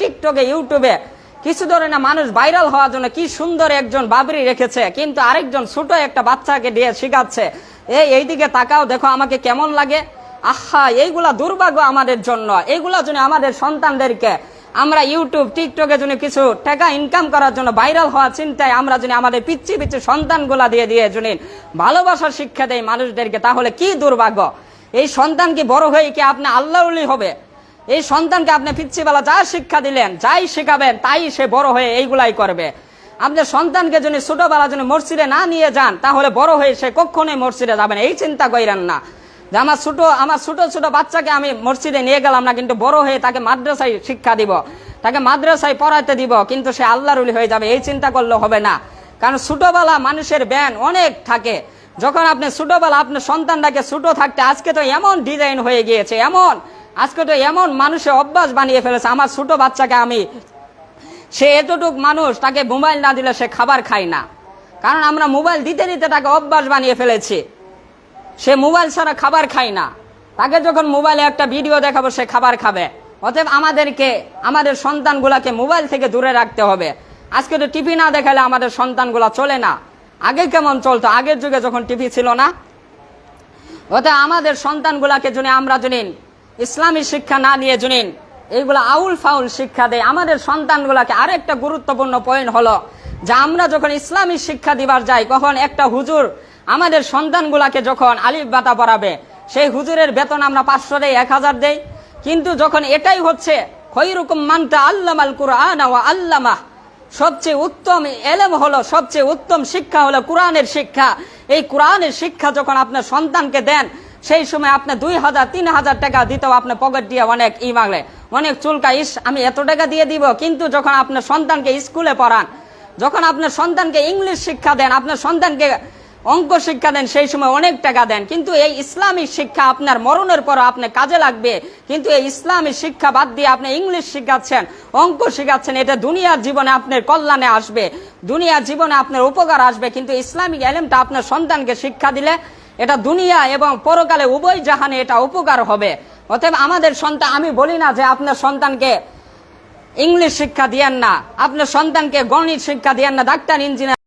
টিকটকে, ইউটিউবে? কিছু ধরে না মানুষ ভাইরাল হওয়ার জন্য কি সুন্দর একজন বাবরি রেখেছে, কিন্তু আরেকজন ছোট একটা বাচ্চাকে দিয়ে শিখাচ্ছে। এই, এইদিকে তাকাও, দেখো আমাকে কেমন লাগে। আহা, এইগুলা দুর্ভাগ্য আমাদের জন্য। এইগুলা জন্য আমাদের সন্তানদেরকে আমরা ইউটিউব, টিকটকে জন্য কিছু টাকা ইনকাম করার জন্য ভাইরাল হওয়ার চিন্তায় আমরা যদি আমাদের পিচ্ছি পিচ্ছি সন্তানগুলা দিয়ে দিয়ে জন্য ভালোবাসার শিক্ষা দেয় মানুষদেরকে। তাহলে কি দুর্ভাগ্য? এই সন্তান কি বড় হয়ে কি আপনি আল্লাহ হবে? এই সন্তানকে আপনি পিচ্ছিবেলা যা শিক্ষা দিলেন, যাই শেখাবেন, তাই সে বড় হয়ে এইগুলাই করবে। আপনার সন্তানকে যদি ছোটবেলা যদি মসজিদে না নিয়ে যান, তাহলে বড় হয়ে সে কখনোই মসজিদে যাবেন এই চিন্তা করেন না। যে আমার ছোট আমার ছোট ছোট বাচ্চাকে আমি মসজিদে নিয়ে গেলাম না, কিন্তু বড় হয়ে তাকে মাদ্রাসায় শিক্ষা দিব, তাকে মাদ্রাসায় পড়াইতে দিব, কিন্তু সে আল্লাহরুলি হয়ে যাবে, এই চিন্তা করলে হবে না। কারণ ছোটবেলা মানুষের ব্যান অনেক থাকে। যখন আপনি ছোটবেলা, আপনার সন্তানটাকে ছোট থাকতে, আজকে তো এমন ডিজাইন হয়ে গিয়েছে, এমন। আজকে তো এমন মানুষের অভ্যাস বানিয়ে ফেলেছে, আমার ছোট বাচ্চাকে আমি। সে এতটুক মানুষ, তাকে মোবাইল না দিলে সে খাবার খায় না। কারণ আমরা মোবাইল দিতে দিতে তাকে অভ্যাস বানিয়ে ফেলেছি। সে মোবাইল ছাড়া খাবার খায় না। তাকে যখন মোবাইলে একটা ভিডিও দেখাবো, সে খাবার খাবে। অতএব আমাদেরকে, আমাদের সন্তানগুলাকে মোবাইল থেকে দূরে রাখতে হবে। আজকে তো টিভি না দেখালে আমাদের সন্তানগুলা চলে না। আগে কেমন চলতো? আগের যুগে যখন টিভি ছিল না। অতএব আমাদের সন্তানগুলাকে যদি আমরা জনিন ইসলামী শিক্ষা না নিয়ে জনিন, এইগুলা আউল ফাউল শিক্ষা দেয়। আমাদের সন্তানগুলাকে আরেকটা গুরুত্বপূর্ণ পয়েন্ট হলো যে আমরা যখন ইসলামী শিক্ষা দিবার যাই, কখন একটা হুজুর আমাদের সন্তানগুলাকে যখন আলিফ বাতা পড়াবে, সেই হুজুরের বেতন আমরা পাঁচশো দেই, এক হাজার দেই। কিন্তু যখন এটাই হচ্ছে, খৈরুকুম মানতা আল্লাম আল কুরআন ও আল্লামা সবচেয়ে উত্তম এলেম হলো, সবচেয়ে উত্তম শিক্ষা হলো কোরআনের শিক্ষা। এই কোরআনের শিক্ষা যখন আপনার সন্তানকে দেন সেই সময় আপনি দুই হাজার, তিন হাজার টাকা দিতেও আপনার পকেট দিয়ে অনেক ই মাগলে। অনেক চুলকা, ইস, আমি এত টাকা দিয়ে দিব? কিন্তু যখন আপনার সন্তানকে স্কুলে পড়ান, যখন আপনার সন্তানকে ইংলিশ শিক্ষা দেন, আপনার সন্তানকে অঙ্ক শিক্ষা দেন, সেই সময় অনেক টাকা দেন। কিন্তু এই ইসলামিক শিক্ষা আপনার মরণের পর আপনি কাজে লাগবে। কিন্তু এই ইসলামিক শিক্ষা বাদ দিয়ে আপনি ইংলিশ শিখাচ্ছেন, অঙ্ক শিখাচ্ছেন, এটা দুনিয়ার জীবনে আপনার কল্যাণে আসবে। দুনিয়ার জীবনে আপনার উপকার আসবে। কিন্তু ইসলামিক এলেমটা আপনার সন্তানকে শিক্ষা দিলে এটা দুনিয়া এবং পরকালে উভয় জাহানে এটা উপকার হবে। অতএব আমাদের সন্তান, আমি বলি না যে আপনার সন্তানকে ইংলিশ শিক্ষা দিয়েন না, আপনার সন্তানকে গণিত শিক্ষা দিয়েন না, ডাক্তার, ইঞ্জিনিয়ার